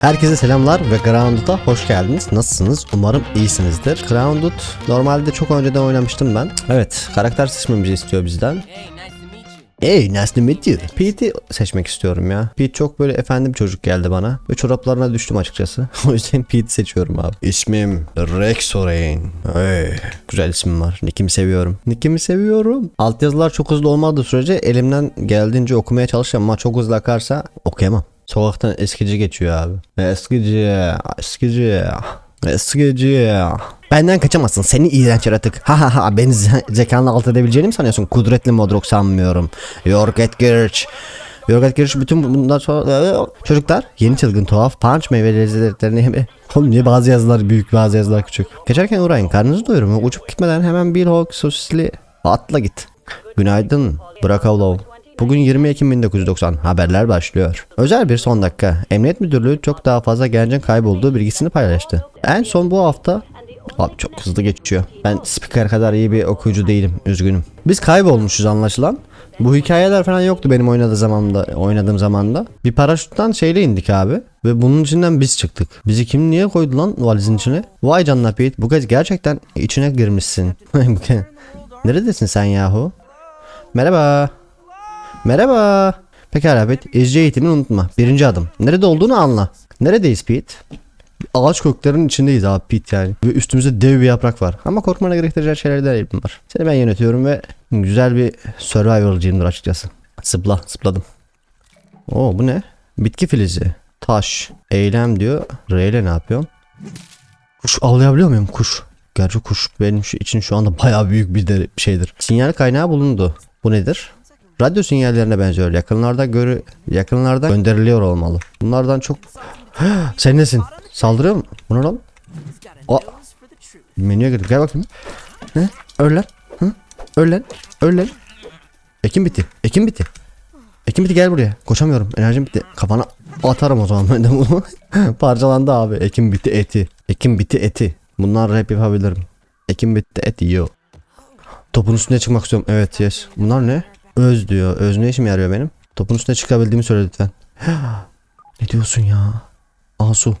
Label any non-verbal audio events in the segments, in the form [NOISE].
Herkese selamlar ve Grounded'a hoş geldiniz. Nasılsınız? Umarım iyisinizdir. Grounded normalde çok önceden oynamıştım ben. Evet, karakter seçmemizi istiyor bizden. Hey, nice to meet you. Pete'i seçmek istiyorum ya. Pete çok böyle efendim çocuk geldi bana. Ve çoraplarına düştüm açıkçası. [LAUGHS] o yüzden Pete seçiyorum abi. İsmim Rex Orein. Hey, güzel isim var. Nick'imi seviyorum. Nick'imi seviyorum. Altyazılar çok hızlı olmadığı sürece elimden geldiğince okumaya çalışacağım ama çok hızlı akarsa okuyamam. Sokaktan eskici geçiyor abi. Eskici, eskici, eskici. Benden kaçamazsın seni iğrenç yaratık. Ha ha ha beni ze- zekanla alt edebileceğini mi sanıyorsun? Kudretli Modrok sanmıyorum. Yorget Girch. Yorget Girch bütün bundan sonra... Çocuklar yeni çılgın tuhaf punch meyve lezzetlerini hem... Oğlum niye bazı yazılar büyük bazı yazılar küçük. Geçerken uğrayın karnınızı doyurun. Uçup gitmeden hemen bir hawk sosisli atla git. Günaydın Brakavlov. Bugün 20 Ekim 1990 haberler başlıyor. Özel bir son dakika. Emniyet Müdürlüğü çok daha fazla gencin kaybolduğu bilgisini paylaştı. En son bu hafta Abi çok hızlı geçiyor. Ben spiker kadar iyi bir okuyucu değilim. Üzgünüm. Biz kaybolmuşuz anlaşılan. Bu hikayeler falan yoktu benim oynadığı zamanda, oynadığım zamanda. Bir paraşütten şeyle indik abi. Ve bunun içinden biz çıktık. Bizi kim niye koydu lan valizin içine? Vay canına Pete bu kez gerçekten içine girmişsin. [LAUGHS] Neredesin sen yahu? Merhaba. Merhaba. Pekala Pete. İzci eğitimini unutma. Birinci adım. Nerede olduğunu anla. Neredeyiz Pete? Ağaç köklerinin içindeyiz abi Pete yani. Ve üstümüzde dev bir yaprak var. Ama korkmana gerektirecek şeyler değil bunlar. Seni ben yönetiyorum ve güzel bir survivalcıyımdır açıkçası. Zıpla, zıpladım. Oo bu ne? Bitki filizi. Taş. Eylem diyor. R ile ne yapıyorum? Kuş avlayabiliyor muyum? Kuş. Gerçi kuş benim için şu anda bayağı büyük bir şeydir. Sinyal kaynağı bulundu. Bu nedir? Radyo sinyallerine benziyor. Yakınlarda görü yakınlarda gönderiliyor olmalı. Bunlardan çok [GASPS] Sen nesin? Saldırıyor mu? Bu ne lan? Aa. Menüye girdik. Gel bakayım. Ne? Öl. Hı? Öl lan. Ekim bitti. Ekim bitti. Ekim bitti gel buraya. Koşamıyorum. Enerjim bitti. Kafana atarım o zaman ben de bunu. [LAUGHS] Parçalandı abi. Ekim bitti eti. Ekim bitti eti. Bunlar hep yapabilirim. Ekim bitti eti yo. Topun üstüne çıkmak istiyorum. Evet yes. Bunlar ne? Öz diyor. Öz ne işime yarıyor benim? Topun üstüne çıkabildiğimi söyle lütfen. [GASPS] ne diyorsun ya? Asu.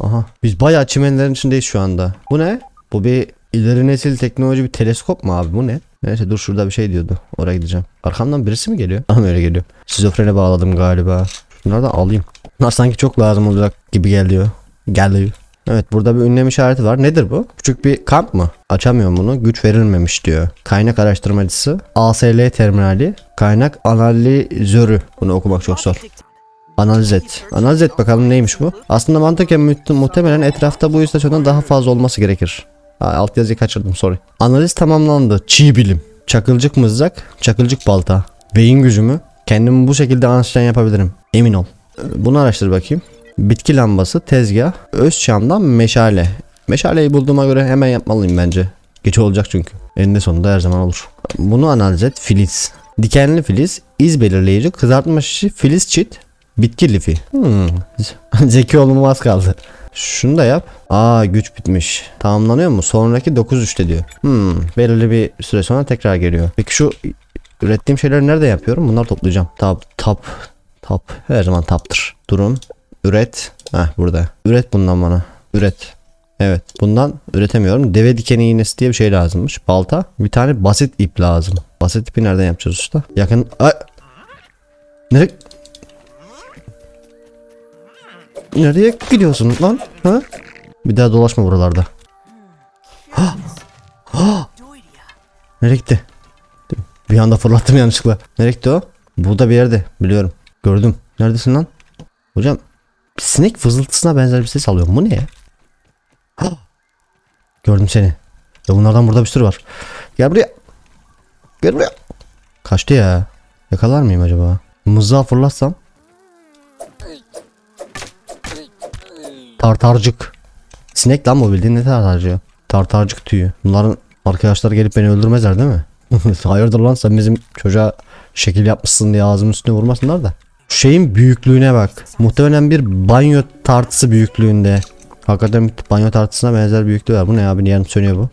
Aha. Biz bayağı çimenlerin içindeyiz şu anda. Bu ne? Bu bir ileri nesil teknoloji bir teleskop mu abi bu ne? Neyse dur şurada bir şey diyordu. Oraya gideceğim. Arkamdan birisi mi geliyor? Ama öyle geliyor. Şizofrene bağladım galiba. Şunları da alayım. Bunlar sanki çok lazım olacak gibi geliyor. Geliyor. Evet burada bir ünlem işareti var. Nedir bu? Küçük bir kamp mı? Açamıyorum bunu. Güç verilmemiş diyor. Kaynak araştırmacısı. ASL terminali. Kaynak analizörü. Bunu okumak çok zor. Analiz et. Analiz et bakalım neymiş bu? Aslında mantıken mu- muhtemelen etrafta bu istasyondan daha fazla olması gerekir. Ha, alt yazıyı kaçırdım sorry. Analiz tamamlandı. Çiğ bilim. Çakılcık mızrak, çakılcık balta. Beyin gücümü. Kendimi bu şekilde ansiyon yapabilirim. Emin ol. Bunu araştır bakayım. Bitki lambası, tezgah, öz çamdan meşale. Meşaleyi bulduğuma göre hemen yapmalıyım bence. Geç olacak çünkü. Eninde sonunda her zaman olur. Bunu analiz et. Filiz. Dikenli filiz, iz belirleyici, kızartma şişi, filiz çit, bitki lifi. Hmm. [LAUGHS] Zeki olmam az kaldı. Şunu da yap. Aa güç bitmiş. Tamamlanıyor mu? Sonraki 9-3'te diyor. Hmm. Belirli bir süre sonra tekrar geliyor. Peki şu ürettiğim şeyleri nerede yapıyorum? Bunları toplayacağım. Tap, tap, tap. Her zaman taptır. Durum. Üret. Heh burada. Üret bundan bana. Üret. Evet. Bundan üretemiyorum. Deve dikeni iğnesi diye bir şey lazımmış. Balta. Bir tane basit ip lazım. Basit ipi nereden yapacağız usta? Yakın. Ay. Nereye? Nereye gidiyorsun lan? Ha? Bir daha dolaşma buralarda. Ha! Ha! Nereye gitti? Bir anda fırlattım yanlışlıkla. Nereye gitti o? Burada bir yerde. Biliyorum. Gördüm. Neredesin lan? Hocam sinek fızıltısına benzer bir ses alıyorum. Bu ne? Ha! Gördüm seni. Ya bunlardan burada bir sürü var. Gel buraya. Gel buraya. Kaçtı ya. Yakalar mıyım acaba? Mızrağı fırlatsam. Tartarcık. Sinek lan bu bildiğin ne tartarcığı? Tartarcık tüyü. Bunların arkadaşlar gelip beni öldürmezler değil mi? [LAUGHS] Hayırdır lan sen bizim çocuğa şekil yapmışsın diye ağzımın üstüne vurmasınlar da. Şeyin büyüklüğüne bak. Muhtemelen bir banyo tartısı büyüklüğünde. Hakikaten bir banyo tartısına benzer büyüklüğü var. Bu ne abi? Niye sönüyor bu?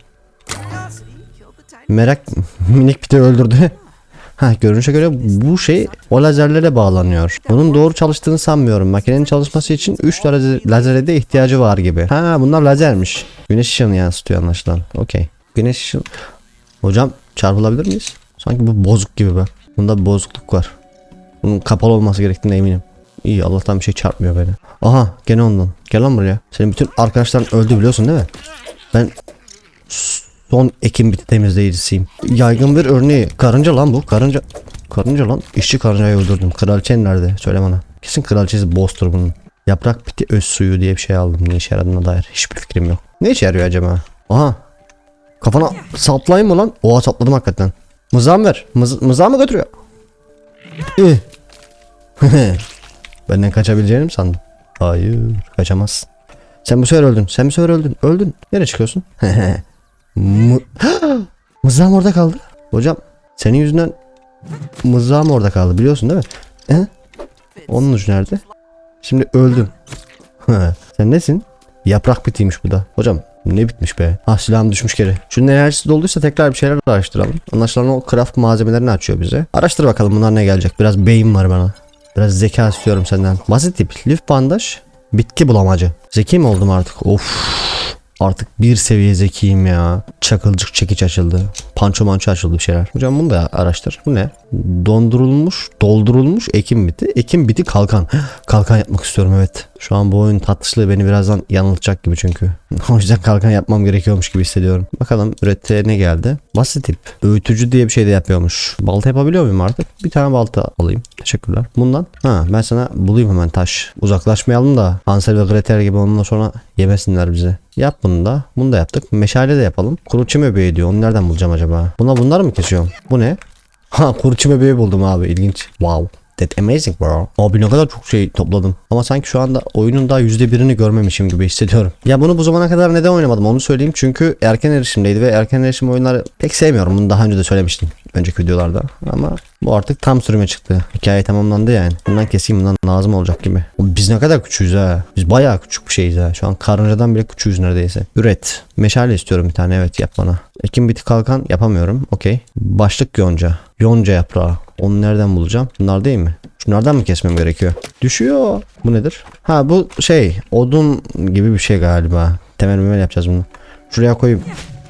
Merak [LAUGHS] minik de öldürdü. [LAUGHS] Ha görünüşe göre bu şey o lazerlere bağlanıyor. Bunun doğru çalıştığını sanmıyorum. Makinenin çalışması için 3 lazer, lazere de ihtiyacı var gibi. Ha bunlar lazermiş. Güneş ışığını yansıtıyor anlaşılan. Okey. Güneş ışığı. Hocam çarpılabilir miyiz? Sanki bu bozuk gibi be. Bunda bir bozukluk var. Bunun kapalı olması gerektiğine eminim. İyi Allah'tan bir şey çarpmıyor beni. Aha gene ondan. Gel lan buraya. Senin bütün arkadaşların öldü biliyorsun değil mi? Ben son ekim biti temizleyicisiyim. Yaygın bir örneği. Karınca lan bu. Karınca. Karınca lan. İşçi karıncayı öldürdüm. Kraliçen nerede? Söyle bana. Kesin kraliçesi boss'tur bunun. Yaprak biti öz suyu diye bir şey aldım. Ne işe yaradığına dair hiçbir fikrim yok. Ne işe yarıyor acaba? Aha. Kafana saplayayım mı lan? Oha sapladım hakikaten. Mızrağımı ver. Mız mızrağı mı götürüyor? İh. [LAUGHS] Benden kaçabileceğini mi sandın? Hayır, kaçamazsın. Sen bu sefer öldün. Sen bu sefer öldün. Öldün. Nereye çıkıyorsun? [LAUGHS] Mı [GASPS] Mızrağım orada kaldı. Hocam senin yüzünden mızrağım orada kaldı biliyorsun değil mi? He? Onun ucu nerede? Şimdi öldüm. [LAUGHS] Sen nesin? Yaprak bitiymiş bu da. Hocam ne bitmiş be? Ah silahım düşmüş geri. Şunun enerjisi dolduysa tekrar bir şeyler araştıralım. Anlaşılan o craft malzemelerini açıyor bize. Araştır bakalım bunlar ne gelecek. Biraz beyin var bana. Biraz zeka istiyorum senden. Basit tip. Lif bandaj. Bitki bulamacı. Zeki mi oldum artık? Of. Artık bir seviye zekiyim ya. Çakılcık çekiç açıldı. Panço manço açıldı bir şeyler. Hocam bunu da araştır. Bu ne? Dondurulmuş, doldurulmuş ekim biti. Ekim biti kalkan. [GASPS] kalkan yapmak istiyorum evet. Şu an bu oyun tatlışlığı beni birazdan yanıltacak gibi çünkü. [LAUGHS] o yüzden kalkan yapmam gerekiyormuş gibi hissediyorum. Bakalım ürete ne geldi? Basit tip. Öğütücü diye bir şey de yapıyormuş. Balta yapabiliyor muyum artık? Bir tane balta alayım. Teşekkürler. Bundan. Ha ben sana bulayım hemen taş. Uzaklaşmayalım da Hansel ve Gretel gibi ondan sonra yemesinler bizi. Yap bunu da. Bunu da yaptık. Meşale de yapalım. Kuru çim öbeği diyor. Onu nereden bulacağım acaba? Buna bunlar mı kesiyorum? Bu ne? Ha kuru çim öbeği buldum abi. İlginç. Wow. That amazing bro. Abi ne kadar çok şey topladım. Ama sanki şu anda oyunun daha yüzde birini görmemişim gibi hissediyorum. Ya bunu bu zamana kadar neden oynamadım onu söyleyeyim. Çünkü erken erişimdeydi ve erken erişim oyunları pek sevmiyorum. Bunu daha önce de söylemiştim. Önceki videolarda. Ama bu artık tam sürüme çıktı. Hikaye tamamlandı yani. Bundan keseyim bundan lazım olacak gibi. Biz ne kadar küçüğüz ha. Biz bayağı küçük bir şeyiz ha. Şu an karıncadan bile küçüğüz neredeyse. Üret. Meşale istiyorum bir tane evet yap bana. Ekim biti kalkan yapamıyorum. Okey. Başlık yonca. Yonca yaprağı. Onu nereden bulacağım? Bunlar değil mi? Şunlardan mı kesmem gerekiyor? Düşüyor. Bu nedir? Ha bu şey odun gibi bir şey galiba. Temel memel yapacağız bunu. Şuraya koyayım.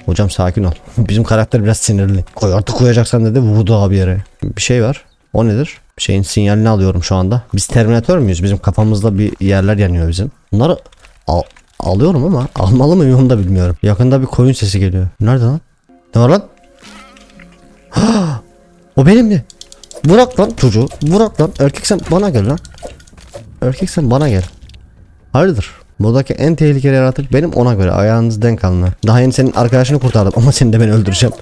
Hocam sakin ol. [LAUGHS] Bizim karakter biraz sinirli. Koy artık koyacaksan dedi vurdu abi yere. Bir şey var. O nedir? Şeyin sinyalini alıyorum şu anda. Biz Terminator muyuz? Bizim kafamızda bir yerler yanıyor bizim. Bunları al alıyorum ama almalı mıyım onu da bilmiyorum. Yakında bir koyun sesi geliyor. Nerede lan? Ne var lan? [GASPS] o benim mi? Bırak lan çocuğu. Bırak lan. Erkek sen bana gel lan. Erkek sen bana gel. Hayırdır? Buradaki en tehlikeli yaratık benim ona göre ayağınız denk alın. Daha yeni senin arkadaşını kurtardım ama seni de ben öldüreceğim.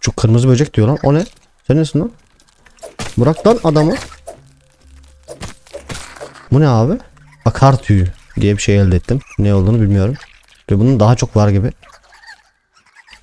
Şu kırmızı böcek diyor lan. O ne? Sen nesin lan? Bırak lan adamı. Bu ne abi? Akar tüyü diye bir şey elde ettim. Ne olduğunu bilmiyorum. Ve bunun daha çok var gibi.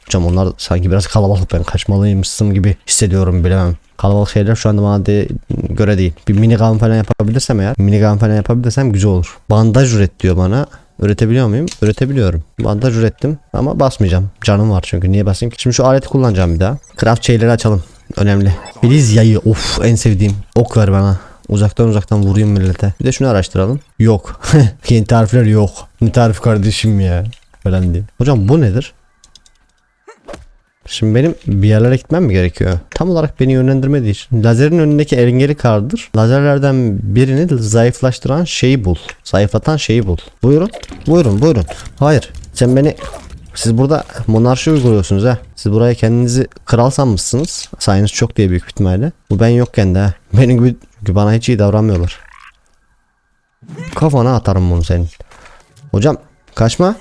Hocam onlar sanki biraz kalabalık ben kaçmalıymışsın gibi hissediyorum bilemem. Kalabalık şeyler şu anda bana de, göre değil. Bir minigun falan yapabilirsem eğer minigun falan yapabilirsem güzel olur. Bandaj üret diyor bana. Üretebiliyor muyum? Üretebiliyorum. Bandaj ürettim ama basmayacağım. Canım var çünkü niye basayım ki? Şimdi şu aleti kullanacağım bir daha. Craft şeyleri açalım. Önemli. Filiz yayı. Of en sevdiğim. Ok ver bana. Uzaktan uzaktan vurayım millete. Bir de şunu araştıralım. Yok. [LAUGHS] Yeni tarifler yok. Ne tarif kardeşim ya. Falan diye. Hocam bu nedir? Şimdi benim bir yerlere gitmem mi gerekiyor? Tam olarak beni yönlendirmediği için. Lazerin önündeki engeli kardır. Lazerlerden birini zayıflaştıran şeyi bul. Zayıflatan şeyi bul. Buyurun. Buyurun buyurun. Hayır. Sen beni siz burada monarşi uyguluyorsunuz ha. Siz buraya kendinizi kral sanmışsınız. Sayınız çok diye büyük ihtimalle. Bu ben yokken de ha. Benim gibi bana hiç iyi davranmıyorlar. Kafana atarım bunu senin. Hocam kaçma.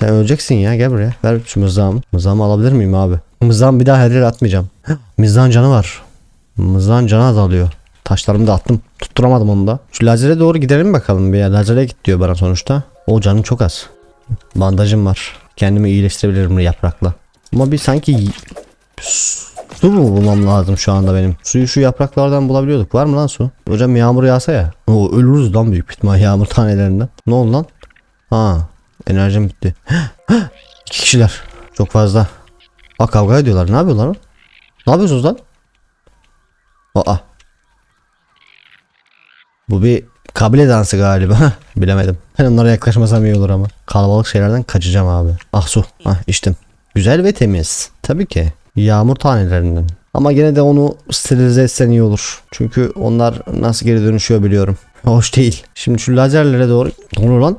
Sen öleceksin ya gel buraya. Ver şu mızrağımı. Mızrağımı alabilir miyim abi? Mızrağımı bir daha her yere atmayacağım. [GASPS] Mızrağın canı var. Mızrağın canı azalıyor. Taşlarımı da attım. Tutturamadım onu da. Şu lazere doğru gidelim bakalım bir ya. Lazere git diyor bana sonuçta. O canım çok az. Bandajım var. Kendimi iyileştirebilirim yaprakla. Ama bir sanki su mu bulmam lazım şu anda benim? Suyu şu yapraklardan bulabiliyorduk. Var mı lan su? Hocam yağmur yağsa ya. O ölürüz lan büyük ihtimal yağmur [LAUGHS] tanelerinden. Ne oldu lan? Ha Enerjim bitti. [GASPS] İki kişiler. Çok fazla. Aa kavga ediyorlar. Ne yapıyorlar lan? Ne yapıyorsunuz lan? Aa. Bu bir kabile dansı galiba. [LAUGHS] Bilemedim. Ben onlara yaklaşmasam iyi olur ama. Kalabalık şeylerden kaçacağım abi. Ah su. Ah içtim. Güzel ve temiz. Tabii ki. Yağmur tanelerinden. Ama gene de onu sterilize etsen iyi olur. Çünkü onlar nasıl geri dönüşüyor biliyorum. Hoş değil. Şimdi şu lazerlere doğru... Ne lan?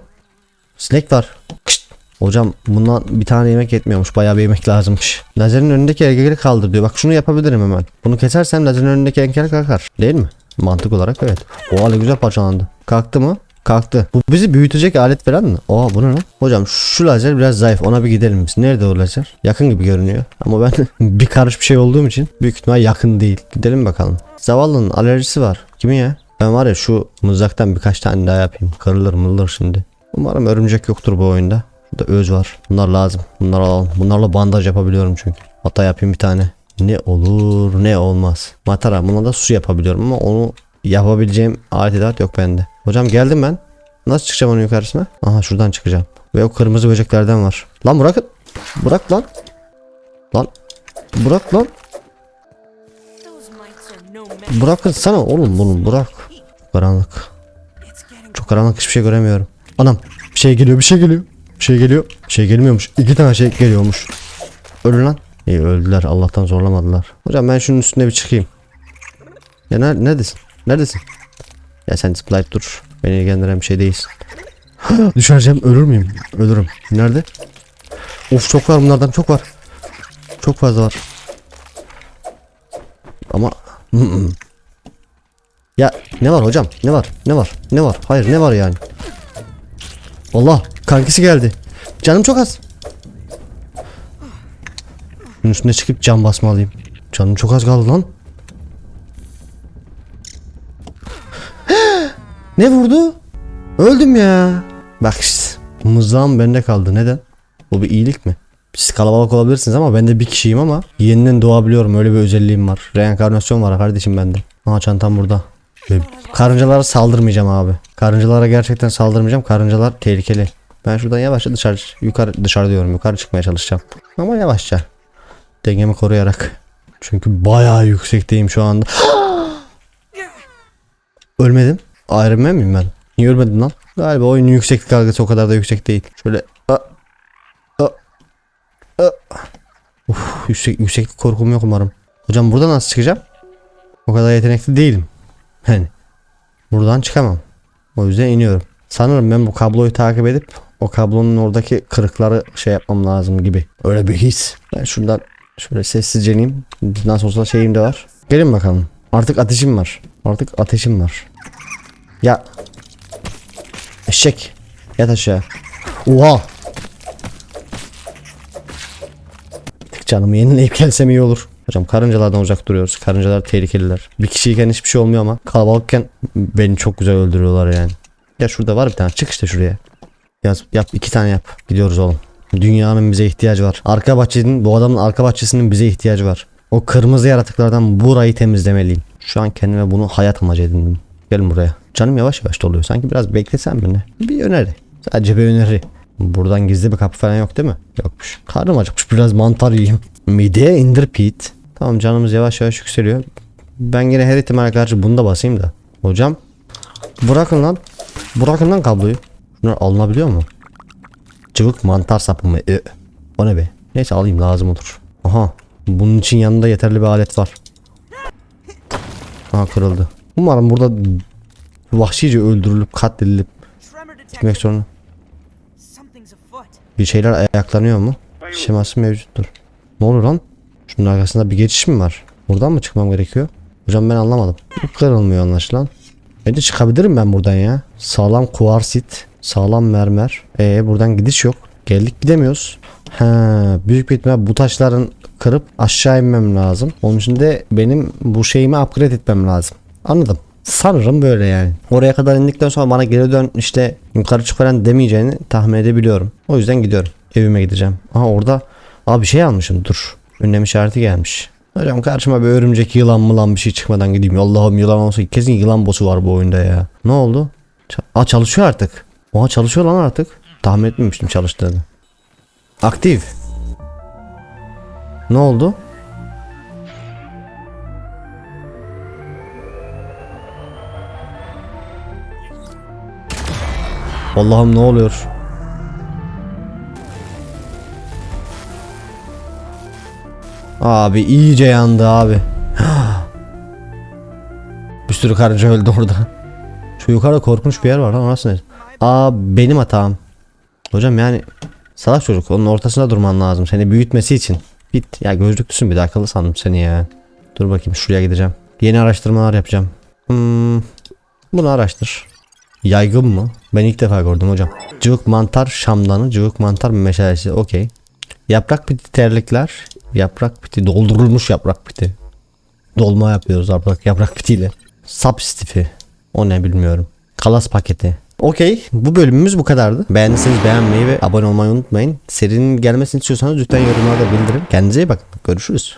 Sinek var. Kışt. Hocam bundan bir tane yemek yetmiyormuş. Bayağı bir yemek lazımmış. Lazerin önündeki engelleri kaldır diyor. Bak şunu yapabilirim hemen. Bunu kesersem lazerin önündeki engel kalkar. Değil mi? Mantık olarak evet. O ne güzel parçalandı. Kalktı mı? Kalktı. Bu bizi büyütecek alet falan mı? Oha bu ne? Hocam şu lazer biraz zayıf. Ona bir gidelim biz. Nerede o lazer? Yakın gibi görünüyor. Ama ben [LAUGHS] bir karış bir şey olduğum için büyük ihtimal yakın değil. Gidelim bakalım. Zavallının alerjisi var. Kimin ya? Ben var ya şu mızraktan birkaç tane daha yapayım. Kırılır mırılır şimdi. Umarım örümcek yoktur bu oyunda. Burada öz var. Bunlar lazım. Bunları alalım. Bunlarla bandaj yapabiliyorum çünkü. Hatta yapayım bir tane. Ne olur ne olmaz. Matara buna da su yapabiliyorum ama onu yapabileceğim alet edat yok bende. Hocam geldim ben. Nasıl çıkacağım onun yukarısına? Aha şuradan çıkacağım. Ve o kırmızı böceklerden var. Lan bırakın. Bırak lan. Lan. Bırak lan. Bırakın sana oğlum bunu bırak. Karanlık. Çok karanlık hiçbir şey göremiyorum. Anam bir şey geliyor bir şey geliyor. Bir şey geliyor. Bir şey gelmiyormuş. İki tane şey geliyormuş. Ölün lan. İyi öldüler Allah'tan zorlamadılar. Hocam ben şunun üstüne bir çıkayım. Ya ne, neredesin? Neredesin? Ya sen zıplayıp dur. Beni ilgilendiren bir şey değilsin. [GASPS] Düşereceğim ölür müyüm? Ölürüm. Nerede? Of çok var bunlardan çok var. Çok fazla var. Ama [LAUGHS] ya ne var hocam? Ne var? Ne var? Ne var? Hayır ne var yani? Allah kankisi geldi. Canım çok az. Bunun üstüne çıkıp cam basmalıyım. Canım çok az kaldı lan. [GASPS] ne vurdu? Öldüm ya. Bak işte. Mızrağım bende kaldı. Neden? Bu bir iyilik mi? Siz kalabalık olabilirsiniz ama ben de bir kişiyim ama yeniden doğabiliyorum. Öyle bir özelliğim var. Reenkarnasyon var kardeşim bende. Aha çantam burada. Ve karıncalara saldırmayacağım abi. Karıncalara gerçekten saldırmayacağım. Karıncalar tehlikeli. Ben şuradan yavaşça dışarı yukarı dışarı diyorum. Yukarı çıkmaya çalışacağım. Ama yavaşça. Dengemi koruyarak. Çünkü bayağı yüksekteyim şu anda. [GASPS] Ölmedim. Iron Man miyim ben? Niye ölmedim lan? Galiba oyunun yükseklik algısı o kadar da yüksek değil. Şöyle. Uf, yüksek, yükseklik korkum yok umarım. Hocam buradan nasıl çıkacağım? O kadar yetenekli değilim. Hani buradan çıkamam. O yüzden iniyorum. Sanırım ben bu kabloyu takip edip o kablonun oradaki kırıkları şey yapmam lazım gibi. Öyle bir his. Ben şuradan şöyle sessizce ineyim. Nasıl olsa şeyim de var. Gelin bakalım. Artık ateşim var. Artık ateşim var. Ya. Eşek. Yat aşağı. Oha. Tek canımı yenileyip gelsem iyi olur. Hocam karıncalardan uzak duruyoruz. Karıncalar tehlikeliler. Bir kişiyken hiçbir şey olmuyor ama kalabalıkken beni çok güzel öldürüyorlar yani. Ya şurada var bir tane. Çık işte şuraya. Yaz, yap iki tane yap. Gidiyoruz oğlum. Dünyanın bize ihtiyacı var. Arka bahçenin bu adamın arka bahçesinin bize ihtiyacı var. O kırmızı yaratıklardan burayı temizlemeliyim. Şu an kendime bunu hayat amacı edindim. Gelin buraya. Canım yavaş yavaş doluyor. Sanki biraz beklesem beni. Bir öneri. Sadece bir öneri. Buradan gizli bir kapı falan yok değil mi? Yokmuş. Karnım acıkmış biraz mantar yiyeyim. Mideye indir Pete. Tamam canımız yavaş yavaş yükseliyor. Ben yine her ihtimale karşı bunu da basayım da. Hocam. Bırakın lan. Bırakın lan kabloyu. Şunlar alınabiliyor mu? Cıvık mantar sapı mı? Ee, o ne be? Neyse alayım lazım olur. Aha. Bunun için yanında yeterli bir alet var. Aha kırıldı. Umarım burada vahşice öldürülüp katledilip gitmek zorunda. Bir şeyler ayaklanıyor mu? Şeması mevcuttur. Ne oluyor lan? Şunun arkasında bir geçiş mi var? Buradan mı çıkmam gerekiyor? Hocam ben anlamadım. Kırılmıyor anlaşılan. Bence çıkabilirim ben buradan ya. Sağlam kuarsit. Sağlam mermer. Ee buradan gidiş yok. Geldik gidemiyoruz. Ha, büyük bir ihtimal bu taşların kırıp aşağı inmem lazım. Onun için de benim bu şeyimi upgrade etmem lazım. Anladım. Sanırım böyle yani. Oraya kadar indikten sonra bana geri dön işte yukarı çık demeyeceğini tahmin edebiliyorum. O yüzden gidiyorum. Evime gideceğim. Aha orada Abi bir şey almışım dur. Ünlem işareti gelmiş. Hocam karşıma bir örümcek yılan mılan bir şey çıkmadan gideyim. Allah'ım yılan olsa kesin yılan bosu var bu oyunda ya. Ne oldu? Ç Aa çalışıyor artık. Oha çalışıyor lan artık. Tahmin etmemiştim çalıştığını. Aktif. Ne oldu? Allah'ım ne oluyor? Abi iyice yandı abi. [GASPS] bir sürü karınca öldü orada. Şu yukarıda korkunç bir yer var lan orası ne? Aa benim hatam. Hocam yani salak çocuk onun ortasında durman lazım seni büyütmesi için. Bit ya gözlüklüsün bir de akıllı sandım seni ya. Dur bakayım şuraya gideceğim. Yeni araştırmalar yapacağım. Hmm, bunu araştır. Yaygın mı? Ben ilk defa gördüm hocam. Cıvık mantar şamdanı, cıvık mantar meşalesi. Okey. Yaprak piti terlikler. Yaprak piti doldurulmuş yaprak piti. Dolma yapıyoruz yaprak, yaprak pitiyle. Sap stifi. O ne bilmiyorum. Kalas paketi. Okey. Bu bölümümüz bu kadardı. Beğendiyseniz beğenmeyi ve abone olmayı unutmayın. Serinin gelmesini istiyorsanız lütfen yorumlarda bildirin. Kendinize iyi bakın. Görüşürüz.